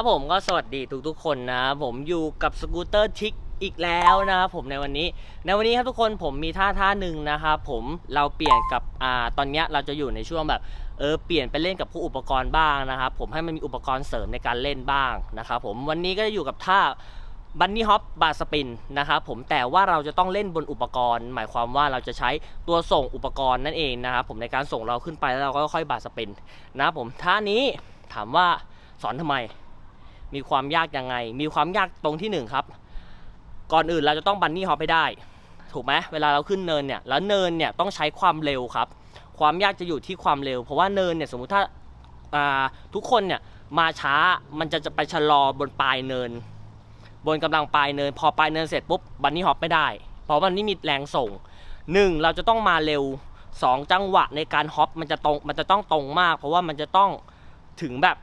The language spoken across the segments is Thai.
ครับผมก็สวัสดีทุกๆคนนะผมอยู่กับสกูตเตอร์ทิกอีกแล้วนะครับผมในวันนี้ ในวันนี้ครับทุกคนผมมีท่าท่าหนึ่งนะครับผมเราเปลี่ยนกับอ่าตอนนี้เราจะอยู่ในช่วงแบบเออเปลี่ยนไปเล่นกับผู้อุปกรณ์บ้างนะครับผมให้มันมีอุปกรณ์เสริมในการเล่นบ้างนะครับผมวันนี้ก็จะอยู่กับท่าบันนี่ฮอปบาสปินนะครับผมแต่ว่าเราจะต้องเล่นบนอุปกรณ์ หมายความว่าเราจะใช้ตัวส่งอุปกรณ์นั่นเองนะครับผมในการส่งเราขึ้นไปแล้วเราก็ค่อยบาสปินนะครับผมท่านี้ถามว่าสอนทำไม มีความยากยังไง มีความยากตรงที่หนึ่งครับ ก่อนอื่นเราจะต้องบันนี่ฮอปให้ได้ ถูกไหมเวลาเราขึ้นเนินเนี่ย แล้วเนินเนี่ยต้องใช้ความเร็วครับ ความยากจะอยู่ที่ความเร็ว เพราะว่าเนินเนี่ยสมมุติถ้าาทุกคนเนี่ยมาช้า มันจะจะไปชะลอบนปลายเนิน บนกำลังปลายเนิน พอปลายเนินเสร็จปุ๊บบันนี่ฮอปไม่ได้ เพราะมันไม่มีแรงส่งหนึ่งเราจะต้องมาเร็วสองจังหวะในการฮอปมันจะตรง มันจะต้องตรงมาก เพราะว่ามันจะต้องถึงแบบ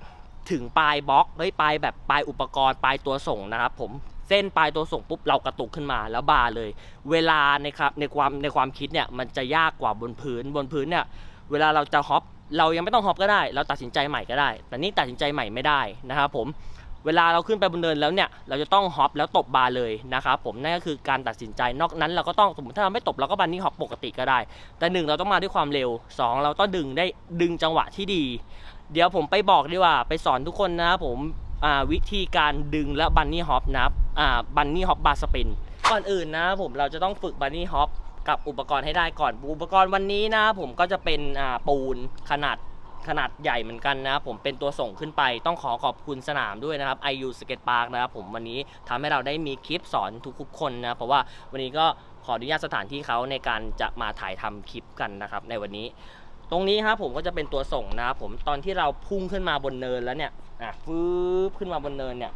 ถึงปลายบล็อกเฮ้ยปลายแบบปลายอุปกรณ์ปลายตัวส่งนะครับผมเส้นปลายตัวส่งปุ๊บเรากระตุกขึ้นมาแล้วบาเลย เวลาในครับในความในความคิดเนี่ยมันจะยากกว่าบนพื้นบนพื้นเนี่ยเวลาเราจะฮอปเรายังไม่ต้องฮอปก็ได้ เราตัดสินใจใหม่ก็ได้ แต่นี่ตัดสินใจใหม่ไม่ได้นะครับผมเวลาเราขึ้นไปบนเนินแล้วเนี่ยเราจะต้องฮอปแล้วตบบาร์เลยนะครับผมนั่นก็คือการตัดสินใจนอกนั้นเราก็ต้องสมมติถ้าเราไม่ตบเราก็บันนี่ฮอปปกติก็ได้ แต่หนึ่งเราต้องมาด้วยความเร็วสองเราต้องดึงได้ดึงจังหวะที่ดี เดี๋ยวผมไปบอกดีกว่า ไปสอนทุกคนนะครับผมวิธีการดึงและบันนี่ฮอปนะครับบันนี่ฮอปบาร์สปินก่อนอื่นนะครับผมเราจะต้องฝึกบันนี่ฮอปกับอุปกรณ์ให้ได้ก่อนอุปกรณ์วันนี้นะครับผมก็จะเป็นปูนขนาดขนาดใหญ่เหมือนกันนะครับผมเป็นตัวส่งขึ้นไปต้องขอขอบคุณสนามด้วยนะครับ IU Skate Park นะครับผมวันนี้ทำให้เราได้มีคลิปสอนทุกๆคนนะเพราะว่าวันนี้ก็ขออนุญาตสถานที่เขาในการจะมาถ่ายทำคลิปกันนะครับในวันนี้ ตรงนี้ครับผมก็จะเป็นตัวส่งนะครับผมตอนที่เราพุ่งขึ้นมาบนเนินแล้วเนี่ยอะฟืบขึ้นมาบนเนินเนี่ย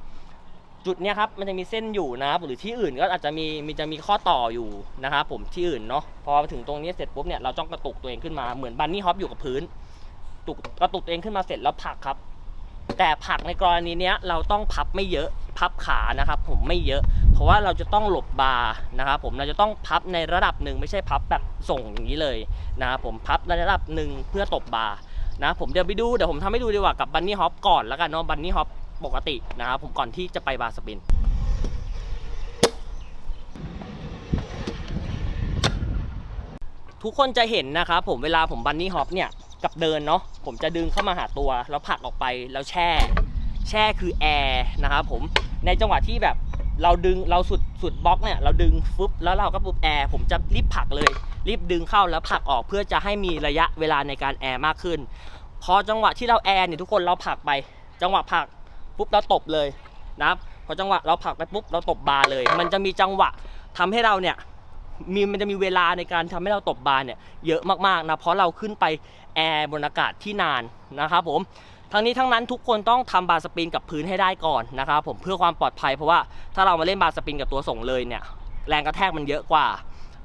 จุดเนี้ยครับมันจะมีเส้นอยู่นะครับหรือที่อื่นก็อาจจะมีมีจะมีข้อต่ออยู่นะครับผมที่อื่นเนาะพอถึงตรงนี้เสร็จปุ๊บเนี่ยเราต้องกระตุกตัวเองขึ้นมาเหมือนบันนี่ฮอปอยู่กับพื้นตุกกระตุกตัวเองขึ้นมาเสร็จแล้วผลักครับ แต่ผลักในกรณีเนี้ยเราต้องพับไม่เยอะพับขานะครับผมไม่เยอะ ราะว่าเราจะต้องหลบบาร์นะครับผมเราจะต้องพับในระดับหนึ่งไม่ใช่พับแบบส่งอย่างนี้เลยนะครับผมพับในระดับหนึ่งเพื่อตบบาร์นะผมเดี๋ยวไปดูเดี๋ยวผมทำให้ดูดีกว่ากับบันนี่ฮอปก่อนแล้วกันเนาะบันนี่ฮอปปกตินะครับผมก่อนที่จะไปบาร์สปินทุกคนจะเห็นนะครับผมเวลาผมบันนี่ฮอปเนี่ยกับเดินเนาะผมจะดึงเข้ามาหาตัว แล้วผลักออกไปแล้วแช่ แช่คือแอร์นะครับผมในจังหวะที่แบบ เราดึงเราสุดสุดบล็อกเนี่ยเราดึงฟึบแล้วเราก็ปุ๊บแอร์ผมจะรีบผลักเลย รีบดึงเข้าแล้วผลักออกเพื่อจะให้มีระยะเวลาในการแอร์มากขึ้น พอจังหวะที่เราแอร์เนี่ยทุกคนเราผลักไป จังหวะผลักปุ๊บเราตบเลยนะครับพอจังหวะเราผลักไปปุ๊บเราตบบาร์เลย มันจะมีจังหวะทำให้เราเนี่ยมีมันจะมีเวลาในการทำให้เราตบบาร์เนี่ยเยอะมากๆนะเพราะเราขึ้นไปแอร์บนอากาศที่นานนะครับผม ทั้งนี้ทั้งนั้นทุกคนต้องทำบาสปินกับพื้นให้ได้ก่อนนะครับผมเพื่อความปลอดภัยเพราะว่าถ้าเรามาเล่นบาสปินกับตัวส่งเลยเนี่ยแรงกระแทกมันเยอะกว่า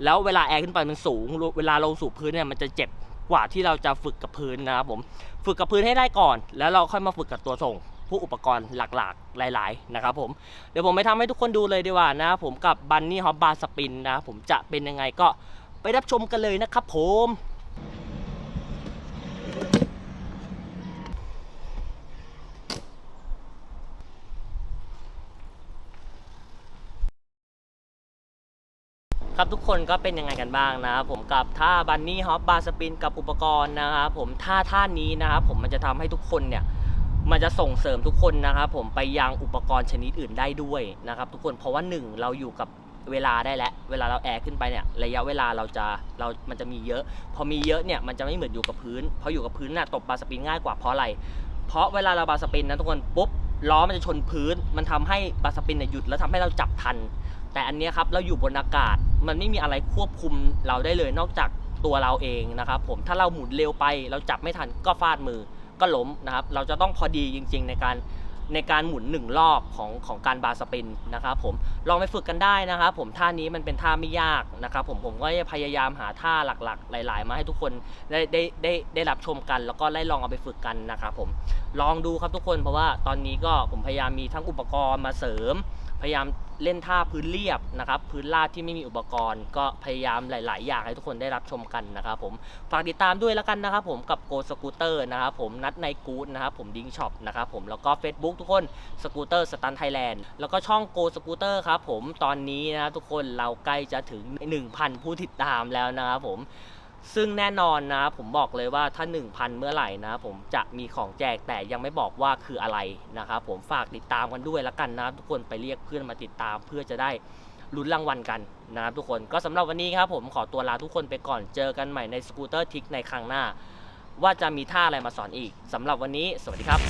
แล้วเวลาแอร์ขึ้นไปมันสูง เวลาลงสู่พื้นเนี่ยมันจะเจ็บกว่าที่เราจะฝึกกับพื้นนะครับผมฝึกกับพื้นให้ได้ก่อน แล้วเราค่อยมาฝึกกับตัวส่งผู้อุปกรณ์หลากๆ หลาย ๆ นะครับผมเดี๋ยวผมไปทำให้ทุกคนดูเลยดีกว่านะครับผมกับบันนี่ฮอปบาสปินนะผมจะเป็นยังไงก็ไปรับชมกันเลยนะครับผม ครับทุกคนก็เป็นยังไงกันบ้างนะครับผมกับท่าบันนี่ฮอปบาร์สปินกับอุปกรณ์นะครับผมท่าท่านี้นะครับผมมันจะทำให้ทุกคนเนี่ยมันจะส่งเสริมทุกคนนะครับผมไปยังอุปกรณ์ชนิดอื่นได้ด้วยนะครับทุกคนเพราะว่าหนึ่งเราอยู่กับเวลาได้แล้ว เวลาเราแอร์ขึ้นไปเนี่ยระยะเวลาเราจะเรา มันจะมีเยอะ พอมีเยอะเนี่ยมันจะไม่เหมือนอยู่กับพื้นพออยู่กับพื้นน่ะตบบาร์สปินง่ายกว่าเพราะอะไร เพราะเวลาเราบาร์สปินนะทุกคนปุ๊บล้อมันจะชนพื้น มันทำให้บาร์สปินเนี่ยหยุดแล้วทำให้เราจับทัน แต่อันนี้ครับเราอยู่บนอากาศมันไม่มีอะไรควบคุมเราได้เลยนอกจากตัวเราเองนะครับผมถ้าเราหมุนเร็วไป เราจับไม่ทันก็ฟาดมือก็ล้มนะครับ เราจะต้องพอดีจริง ๆ ในการในการหมุนหนึ่งรอบของของการบาร์สปินนะครับผมลองไปฝึกกันได้นะครับผมท่านี้มันเป็นท่าไม่ยากนะครับผมผมก็จะพยายามหาท่าหลักๆ หลาย ๆ มาให้ทุกคนได้ได้ได้ได้รับชมกัน แล้วก็ได้ลองเอาไปฝึกกันนะครับผมลองดูครับทุกคนเพราะว่าตอนนี้ก็ผมพยายามมีทั้งอุปกรณ์มาเสริม พยายาม เล่นท่าพื้นเรียบนะครับ พื้นลาดที่ไม่มีอุปกรณ์ ก็พยายามหลาย ๆ อย่างให้ทุกคนได้รับชมกันนะครับผมฝากติดตามด้วยแล้วกันนะครับผมกับโกสกูเตอร์นะครับผมนัดในกู๊ดนะครับผมดิงช็อปนะครับผมแล้วก็ Facebook ทุกคนสกูเตอร์สตันไทยแลนด์แล้วก็ช่องโกสกูเตอร์ครับผมตอนนี้นะครับทุกคนเราใกล้จะถึง 1,000 ผู้ติดตามแล้วนะครับผม ซึ่งแน่นอนนะ ผมบอกเลยว่าถ้า 1,000 เมื่อไหร่นะ ผมจะมีของแจกแต่ยังไม่บอกว่าคืออะไรนะครับผมฝากติดตามกันด้วยละกันนะทุกคนไปเรียกเพื่อนมาติดตามเพื่อจะได้ลุ้นรางวัลกันนะครับทุกคนก็สำหรับวันนี้ครับผมขอตัวลาทุกคนไปก่อนเจอกันใหม่ในสกูตเตอร์ทิกในครั้งหน้า ว่าจะมีท่าอะไรมาสอนอีกสำหรับวันนี้ สวัสดีครับ